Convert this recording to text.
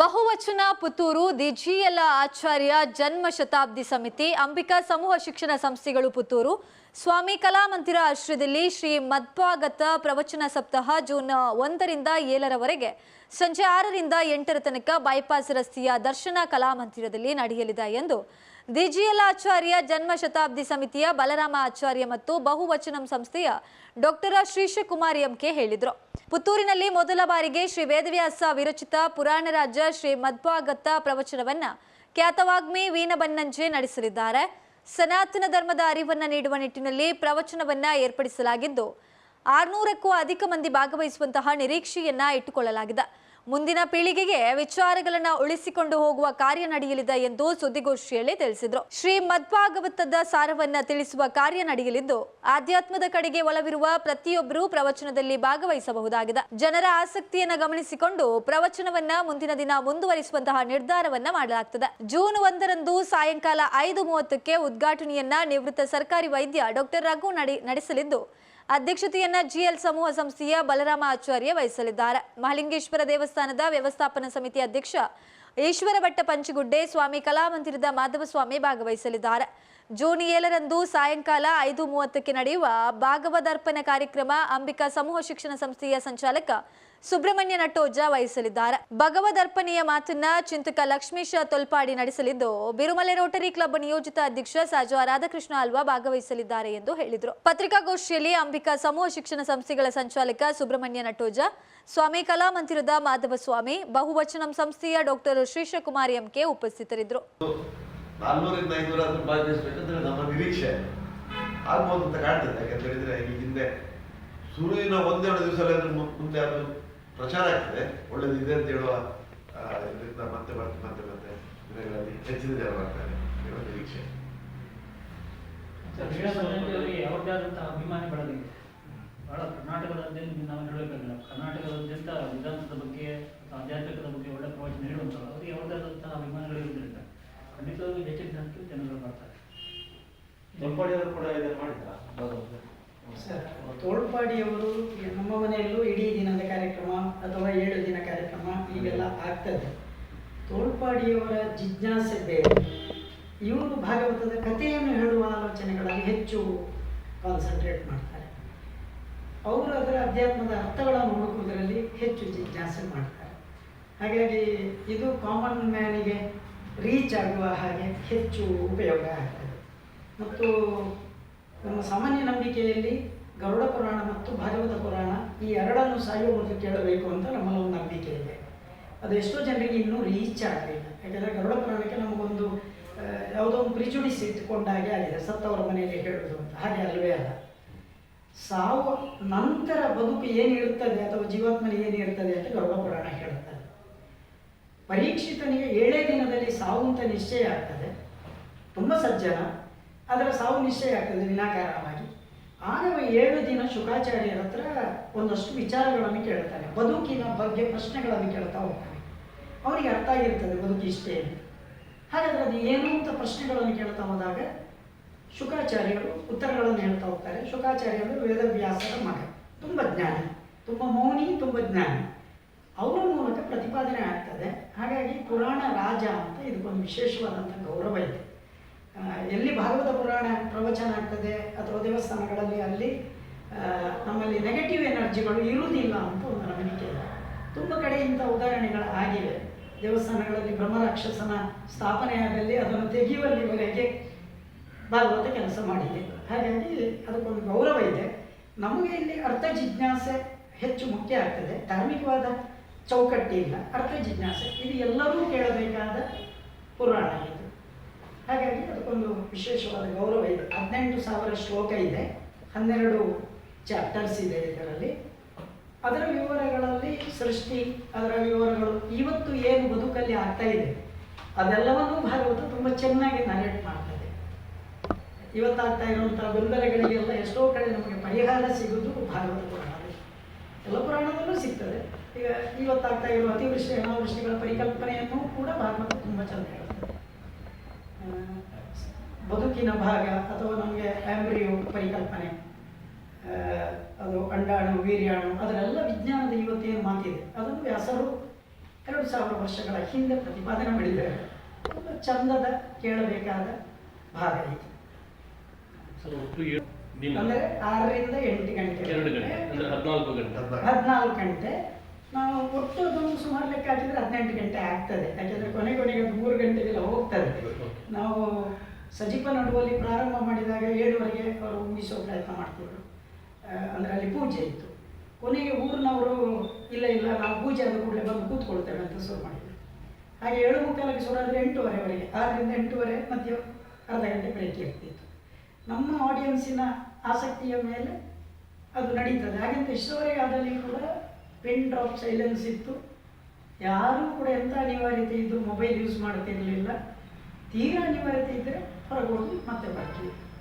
ಬಹುವಚನ ಪುತ್ತೂರು ದಿ G L Acharya ಜನ್ಮ ಶತಾಬ್ದಿ ಸಮಿತಿ, ಅಂಬಿಕಾ ಸಮೂಹ ಶಿಕ್ಷಣ ಸಂಸ್ಥೆಗಳು ಪುತ್ತೂರು. ಸ್ವಾಮಿ ಕಲಾಮಂದಿರ ಆಶ್ರಯದಲ್ಲಿ ಶ್ರೀ ಮಧ್ವಾಗತ ಪ್ರವಚನ ಸಪ್ತಾಹ ಜೂನ್ ಒಂದರಿಂದ ಏಳರವರೆಗೆ ಸಂಜೆ ಆರರಿಂದ ಎಂಟರ ತನಕ ಬೈಪಾಸ್ ರಸ್ತೆಯ ದರ್ಶನ ಕಲಾಮಂದಿರದಲ್ಲಿ ನಡೆಯಲಿದೆ ಎಂದು ದಿಜಿಯಲ ಆಚಾರ್ಯ ಜನ್ಮ ಶತಾಬ್ದಿ ಸಮಿತಿಯ ಬಲರಾಮ ಆಚಾರ್ಯ ಮತ್ತು ಬಹುವಚನಂ ಸಂಸ್ಥೆಯ ಡಾಕ್ಟರ್ ಶ್ರೀಶಕುಮಾರ್ ಎಂಕೆ ಹೇಳಿದರು. ಪುತ್ತೂರಿನಲ್ಲಿ ಮೊದಲ ಬಾರಿಗೆ ಶ್ರೀ ವೇದವ್ಯಾಸ ವಿರಚಿತ ಪುರಾಣ ರಾಜ ಶ್ರೀ ಮಧ್ವಾಗತ ಪ್ರವಚನವನ್ನ ಖ್ಯಾತವಾಗ್ಮಿ ವೀಣಬನ್ನಂಜೆ ನಡೆಸಲಿದ್ದಾರೆ. ಸನಾತನ ಧರ್ಮದ ಅರಿವನ್ನು ನೀಡುವ ನಿಟ್ಟಿನಲ್ಲಿ ಪ್ರವಚನವನ್ನ ಏರ್ಪಡಿಸಲಾಗಿದ್ದು, ಆರ್ನೂರಕ್ಕೂ ಅಧಿಕ ಮಂದಿ ಭಾಗವಹಿಸುವಂತಹ ನಿರೀಕ್ಷೆಯನ್ನ ಇಟ್ಟುಕೊಳ್ಳಲಾಗಿದೆ. ಮುಂದಿನ ಪೀಳಿಗೆಗೆ ವಿಚಾರಗಳನ್ನ ಉಳಿಸಿಕೊಂಡು ಹೋಗುವ ಕಾರ್ಯ ನಡೆಯಲಿದೆ ಎಂದು ಸುದ್ದಿಗೋಷ್ಠಿಯಲ್ಲಿ ತಿಳಿಸಿದರು. ಶ್ರೀ ಮಧ್ವಾಗವತದ ಸಾರವನ್ನ ತಿಳಿಸುವ ಕಾರ್ಯ ನಡೆಯಲಿದ್ದು, ಆಧ್ಯಾತ್ಮದ ಕಡೆಗೆ ಒಲವಿರುವ ಪ್ರತಿಯೊಬ್ಬರೂ ಪ್ರವಚನದಲ್ಲಿ ಭಾಗವಹಿಸಬಹುದಾಗಿದೆ. ಜನರ ಆಸಕ್ತಿಯನ್ನ ಗಮನಿಸಿಕೊಂಡು ಪ್ರವಚನವನ್ನ ಮುಂದಿನ ದಿನ ಮುಂದುವರಿಸುವಂತಹ ನಿರ್ಧಾರವನ್ನ ಮಾಡಲಾಗುತ್ತದೆ ಜೂನ್ ಒಂದರಂದು ಸಾಯಂಕಾಲ ಐದು ಮೂವತ್ತಕ್ಕೆ ಉದ್ಘಾಟನೆಯನ್ನ ನಿವೃತ್ತ ಸರ್ಕಾರಿ ವೈದ್ಯ ಡಾಕ್ಟರ್ ರಘು ನಡಿ, ನಡೆಸಲಿದ್ದು ಅಧ್ಯಕ್ಷತೆಯನ್ನ ಜಿಎಲ್ ಸಮೂಹ ಸಂಸ್ಥೆಯ ಬಲರಾಮ ಆಚಾರ್ಯ ವಹಿಸಲಿದ್ದಾರೆ. ಮಹಲಿಂಗೇಶ್ವರ ದೇವಸ್ಥಾನದ ವ್ಯವಸ್ಥಾಪನಾ ಸಮಿತಿ ಅಧ್ಯಕ್ಷ ಈಶ್ವರ ಭಟ್ಟ ಪಂಚಗುಡ್ಡೆ, ಸ್ವಾಮಿ ಕಲಾಮಂದಿರದ ಮಾಧವಸ್ವಾಮಿ ಭಾಗವಹಿಸಲಿದ್ದಾರೆ. ಜೂನ್ ಏಳರಂದು ಸಾಯಂಕಾಲ ಐದು ಮೂವತ್ತಕ್ಕೆ ನಡೆಯುವ ಭಾಗವದರ್ಪಣ ಕಾರ್ಯಕ್ರಮ ಅಂಬಿಕಾ ಸಮೂಹ ಶಿಕ್ಷಣ ಸಂಸ್ಥೆಯ ಸಂಚಾಲಕ ಸುಬ್ರಹ್ಮಣ್ಯ ನಟೋಜ ವಹಿಸಲಿದ್ದಾರೆ. ಭಗವದರ್ಪಣೆಯ ಮಾತನ್ನ ಚಿಂತಕ ಲಕ್ಷ್ಮೀಶ ತೊಲ್ಪಾಡಿ ನಡೆಸಲಿದ್ದು, ಬಿರುಮಲೆ ರೋಟರಿ ಕ್ಲಬ್ ನಿಯೋಜಿತ ಅಧ್ಯಕ್ಷ ಸಾಜುವ ರಾಧಾಕೃಷ್ಣ ಅಲ್ವಾ ಭಾಗವಹಿಸಲಿದ್ದಾರೆ ಎಂದು ಹೇಳಿದರು. ಪತ್ರಿಕಾಗೋಷ್ಠಿಯಲ್ಲಿ ಅಂಬಿಕಾ ಸಮೂಹ ಶಿಕ್ಷಣ ಸಂಸ್ಥೆಗಳ ಸಂಚಾಲಕ ಸುಬ್ರಹ್ಮಣ್ಯ ನಟೋಜ ಸ್ವಾಮಿ ಕಲಾಮಂದಿರದ ಮಾಧವಸ್ವಾಮಿ, ಬಹುವಚನಂ ಸಂಸ್ಥೆಯ ಡಾಕ್ಟರ್ ಶ್ರೀಶಕುಮಾರ್ ಎಂಕೆ ಉಪಸ್ಥಿತರಿದ್ದರು. ನಾಲ್ನೂರಿಂದ ಐನೂರ ನಮ್ಮ ನಿರೀಕ್ಷೆ. ಆಗ್ಬೋದು ಅಂತ ಕಾಣ್ತದೆ. ಯಾಕಂತ ಹೇಳಿದ್ರೆ, ಈ ಹಿಂದೆ ಶುರುವಿನ ಒಂದೆರಡು ದಿವಸ ಮುಂದೆ ಅದು ಪ್ರಚಾರ ಆಗ್ತದೆ. ಒಳ್ಳೇದಿದೆ ಅಂತ ಹೇಳುವ ಇದರಿಂದ ಮತ್ತೆ ಮತ್ತೆ ಮತ್ತೆ ಮತ್ತೆ ದಿನಗಳಲ್ಲಿ ಹೆಚ್ಚಿನ ಜನ ಬರ್ತಾರೆ ಹೇಳುವ ನಿರೀಕ್ಷೆ. ವೀರಭದ್ರಂಜಿ ಅವ್ರದ್ದೇ ಆದಂತಹ ಅಭಿಮಾನಿ ಬಳಗವಿದೆ ಬಹಳ ಕರ್ನಾಟಕದಾದ್ಯಂತ ನಾವು ಹೇಳಬೇಕಲ್ಲ. ಕರ್ನಾಟಕದಾದ್ಯಂತ ವಿಧಾನದ ಬಗ್ಗೆ ಆಧ್ಯಾತ್ಮಿಕದ ಬಗ್ಗೆ ಒಳ್ಳೆ ಪ್ರವಚನ ಹೇಳುವಂಥವ್ರು ಅವರು ಅವ್ರದ್ದೇ ಆದಂತಹ ಅಭಿಮಾನಿಗಳಿರೋದ್ರಿಂದ ಖಂಡಿತವಾಗಿ ಹೆಚ್ಚಿನ ಸಂಖ್ಯೆಯಲ್ಲಿ ಜನಗಳು ಬರ್ತಾರೆ. ದೊಡ್ಡಪಾಡಿಯವರು ಕೂಡ ಇದನ್ನು ಮಾಡಿದ್ರಾ? ಸರ್, ತೋಳ್ಪಾಡಿಯವರು ನಮ್ಮ ಮನೆಯಲ್ಲೂ ಇಡೀ ದಿನದ ಕಾರ್ಯಕ್ರಮ ಅಥವಾ ಏಳು ದಿನ ಕಾರ್ಯಕ್ರಮ ಹೀಗೆಲ್ಲ ಆಗ್ತದೆ. ತೋಳ್ಪಾಡಿಯವರ ಜಿಜ್ಞಾಸೆ ಬೇರೆ. ಇವರು ಭಾಗವತದ ಕಥೆಯನ್ನು ಹೇಳುವ ಆಲೋಚನೆಗಳಲ್ಲಿ ಹೆಚ್ಚು ಕಾನ್ಸಂಟ್ರೇಟ್ ಮಾಡ್ತಾರೆ. ಅವರು ಅದರ ಅಧ್ಯಾತ್ಮದ ಅರ್ಥಗಳನ್ನು ಹುಡುಕುವುದರಲ್ಲಿ ಹೆಚ್ಚು ಜಿಜ್ಞಾಸೆ ಮಾಡ್ತಾರೆ. ಹಾಗಾಗಿ ಇದು ಕಾಮನ್ ಮ್ಯಾನಿಗೆ ರೀಚ್ ಆಗುವ ಹಾಗೆ ಹೆಚ್ಚು ಉಪಯೋಗ ಆಗ್ತದೆ. ಮತ್ತು ನಮ್ಮ ಸಾಮಾನ್ಯ ನಂಬಿಕೆಯಲ್ಲಿ ಗರುಡ ಪುರಾಣ ಮತ್ತು ಭಾಗವತ ಪುರಾಣ ಈ ಎರಡನ್ನು ಸಾಯುವ ಮೂಲಕ ಕೇಳಬೇಕು ಅಂತ ನಮ್ಮಲ್ಲಿ ಒಂದು ನಂಬಿಕೆ ಇದೆ. ಅದು ಎಷ್ಟೋ ಜನರಿಗೆ ಇನ್ನೂ ರೀಚ್ ಆಗಲಿಲ್ಲ. ಯಾಕಂದರೆ ಗರುಡ ಪುರಾಣಕ್ಕೆ ನಮಗೊಂದು ಯಾವುದೋ ಒಂದು ಪ್ರಿಜುಡಿಸ್ ಇಟ್ಟುಕೊಂಡಾಗೆ ಆಗಿದೆ. ಸತ್ತವರ ಮನೆಯಲ್ಲಿ ಹೇಳೋದು ಅಂತ. ಹಾಗೆ ಅಲ್ಲವೇ ಅಲ್ಲ. ಸಾವು ನಂತರ ಬದುಕು ಏನಿರುತ್ತದೆ ಅಥವಾ ಜೀವಾತ್ಮನೆ ಏನಿರುತ್ತದೆ ಅಂತ ಗರುಡ ಪುರಾಣ ಹೇಳುತ್ತದೆ ಪರೀಕ್ಷಿತನಿಗೆ ಏಳೇ ದಿನದಲ್ಲಿ ಸಾವು ಅಂತ ನಿಶ್ಚಯ ಆಗ್ತದೆ. ತುಂಬ ಸಜ್ಜನ. ಅದರ ಸಾವು ನಿಶ್ಚಯ ಆಗ್ತದೆ ವಿನಾಕಾರಣವಾಗಿ ಆಗ ಅವ ಏಳು ದಿನ ಶುಕಾಚಾರ್ಯರ ಹತ್ರ ಒಂದಷ್ಟು ವಿಚಾರಗಳನ್ನು ಕೇಳ್ತಾನೆ. ಬದುಕಿನ ಬಗ್ಗೆ ಪ್ರಶ್ನೆಗಳನ್ನು ಕೇಳ್ತಾ ಹೋಗ್ತಾನೆ. ಅವನಿಗೆ ಅರ್ಥ ಆಗಿರ್ತದೆ ಬದುಕು ಇಷ್ಟೇ ಹಾಗಾದ್ರೆ ಅದು ಏನು ಅಂತ ಪ್ರಶ್ನೆಗಳನ್ನು ಕೇಳ್ತಾ ಹೋದಾಗ ಶುಕಾಚಾರ್ಯರು ಉತ್ತರಗಳನ್ನು ಹೇಳ್ತಾ ಹೋಗ್ತಾರೆ. ಶುಕಾಚಾರ್ಯರು ವೇದವ್ಯಾಸರ ಮಗ. ತುಂಬ ಜ್ಞಾನಿ. ತುಂಬ ಮೌನಿ, ತುಂಬ ಜ್ಞಾನಿ. ಅವರ ಮೂಲಕ ಪ್ರತಿಪಾದನೆ ಆಗ್ತದೆ. ಹಾಗಾಗಿ ಪುರಾಣ ರಾಜ ಅಂತ ಇದಕ್ಕೊಂದು ವಿಶೇಷವಾದಂಥ ಗೌರವ ಇದೆ. ಎಲ್ಲಿ ಭಾಗವತ ಪುರಾಣ ಪ್ರವಚನ ಆಗ್ತದೆ ಅಥವಾ ದೇವಸ್ಥಾನಗಳಲ್ಲಿ ಅಲ್ಲಿ ನಮ್ಮಲ್ಲಿ ನೆಗೆಟಿವ್ ಎನರ್ಜಿಗಳು ಇರುವುದಿಲ್ಲ ಅಂತ ಒಂದು ನಂಬಿಕೆ ಇದೆ. ತುಂಬ ಕಡೆ ಇಂಥ ಉದಾಹರಣೆಗಳು ಆಗಿವೆ. ದೇವಸ್ಥಾನಗಳಲ್ಲಿ ಬ್ರಹ್ಮರಾಕ್ಷಸನ ಸ್ಥಾಪನೆಯಾದಲ್ಲಿ ಅದನ್ನು ತೆಗೆಯುವಲ್ಲಿವರೆಗೆ ಭಾಗವತ ಕೆಲಸ ಮಾಡಿದೆ. ಹಾಗಾಗಿ ಅದಕ್ಕೊಂದು ಗೌರವ ಇದೆ. ನಮಗೆ ಇಲ್ಲಿ ಅರ್ಥ ಜಿಜ್ಞಾಸೆ ಹೆಚ್ಚು ಮುಖ್ಯ ಆಗ್ತದೆ. ಧಾರ್ಮಿಕವಾದ ಚೌಕಟ್ಟಿ ಇಲ್ಲ ಅರ್ಥ ಜಿಜ್ಞಾಸೆ. ಇದು ಎಲ್ಲರೂ ಕೇಳಬೇಕಾದ ಪುರಾಣ ಹಾಗಾಗಿ ಅದಕ್ಕೊಂದು ವಿಶೇಷವಾದ ಗೌರವ ಇದೆ. ಹದಿನೆಂಟು ಸಾವಿರ ಶ್ಲೋಕ ಇದೆ. ಹನ್ನೆರಡು ಚಾಪ್ಟರ್ಸ್ ಇದೆ ಇದರಲ್ಲಿ. ಅದರ ವಿವರಗಳಲ್ಲಿ ಸೃಷ್ಟಿ, ಅದರ ವಿವರಗಳು, ಇವತ್ತು ಏನು ಬದುಕಲ್ಲಿ ಆಗ್ತಾ ಇದೆ, ಅದೆಲ್ಲವನ್ನೂ ಭಾಗವತ ತುಂಬ ಚೆನ್ನಾಗಿ ನರೇಟ್ ಮಾಡ್ತದೆ ಇವತ್ತಾಗ್ತಾ ಇರುವಂಥ ಗೊಂದಲಗಳಿಗೆಲ್ಲ ಎಷ್ಟೋ ಕಡೆ ನಮಗೆ ಪರಿಹಾರ ಸಿಗುವುದು ಭಾಗವತ ಪುರಾಣ ಎಲ್ಲ ಪುರಾಣದಲ್ಲೂ ಸಿಗ್ತದೆ. ಈಗ ಇವತ್ತಾಗ್ತಾ ಇರುವ ಅತಿವೃಷ್ಟಿ, ಅನಾವೃಷ್ಟಿಗಳ ಪರಿಕಲ್ಪನೆಯನ್ನು ಕೂಡ ಭಾಗವತ ತುಂಬ ಚೆನ್ನಾಗಿ ಬದುಕಿನ ಭಾಗ ಅಥವಾ ನಮಗೆ ಆಂಬ್ರಿಯೋ ಪರಿಕಲ್ಪನೆ ಅದು ಅಂಡಾಣು ವೀರ್ಯಾಣು ಅದರೆಲ್ಲ ವಿಜ್ಞಾನದ ಇವತ್ತೇನು ಮಾತಿದೆ ಅದನ್ನು ವ್ಯಾಸರು ಎರಡು ಸಾವಿರ ವರ್ಷಗಳ ಹಿಂದೆ ಪ್ರತಿಪಾದನೆ ಮಾಡಿದ್ದಾರೆ. ಒಂದು ಚಂದದ ಕೇಳಬೇಕಾದ ಭಾಗ ಇದು. ಅಂದರೆ ಆರರಿಂದ ಎಂಟು ಗಂಟೆ. ಎರಡು ಗಂಟೆ ಅಂದ್ರೆ ಹದಿನಾಲ್ಕು ಗಂಟೆ. ಹದ್ನಾಲ್ಕು. ಹದಿನಾಲ್ಕು ಗಂಟೆ. ನಾವು ಒಟ್ಟು ಅದನ್ನು ಸುಮಾರು ಲೆಕ್ಕ ಹಾಕಿದ್ರೆ ಹದಿನೆಂಟು ಗಂಟೆ ಆಗ್ತದೆ. ಯಾಕೆಂದರೆ ಕೊನೆ ಕೊನೆಗೆ ಮೂರು ಗಂಟೆಗೆಲ್ಲ ಹೋಗ್ತದೆ. ನಾವು ಸಜೀಪ ನಡುವಲ್ಲಿ ಪ್ರಾರಂಭ ಮಾಡಿದಾಗ ಏಳುವರೆಗೆ ಅವರು ಮುಗಿಸೋ ಪ್ರಯತ್ನ ಮಾಡ್ತಿದ್ರು ಅಂದರೆ ಅಲ್ಲಿ ಪೂಜೆ ಇತ್ತು. ಕೊನೆಗೆ ಊರಿನವರು, ಇಲ್ಲ ಇಲ್ಲ, ನಾವು ಪೂಜೆ ಆದ ಕೂಡಲೇ ಬಂದು ಕೂತ್ಕೊಳ್ತೇವೆ ಅಂತ ಶುರು ಮಾಡಿದ್ರು. ಹಾಗೆ ಏಳು ಮುಕ್ಕಾಲಕ್ಕೆ ಶುರು ಆದರೆ ಎಂಟೂವರೆವರೆಗೆ, ಆರರಿಂದ ಎಂಟೂವರೆ ಮಧ್ಯ ಅರ್ಧ ಗಂಟೆ ಬ್ರೇಕ್ ಇರ್ತಿತ್ತು. ನಮ್ಮ ಆಡಿಯನ್ಸಿನ ಆಸಕ್ತಿಯ ಮೇಲೆ ಅದು ನಡೀತದೆ. ಹಾಗೆಂತ ಇಷ್ಟವರೆಗೆ ಅದರಲ್ಲಿ ಕೂಡ ಪಿನ್ ಡ್ರಾಪ್ ಸೈಲೆನ್ಸ್ ಇತ್ತು. ಯಾರೂ ಕೂಡ ಎಂಥ ಅನಿವಾರ್ಯತೆ ಇದ್ದರೂ ಮೊಬೈಲ್ ಯೂಸ್ ಮಾಡ್ತಿರಲಿಲ್ಲ ತೀರಾ ಅನಿವಾರ್ಯತೆ ಇದ್ದರೆ ಹೊರಗೆ ಹೋಗಿ ಮತ್ತೆ ಬರ್ತೀವಿ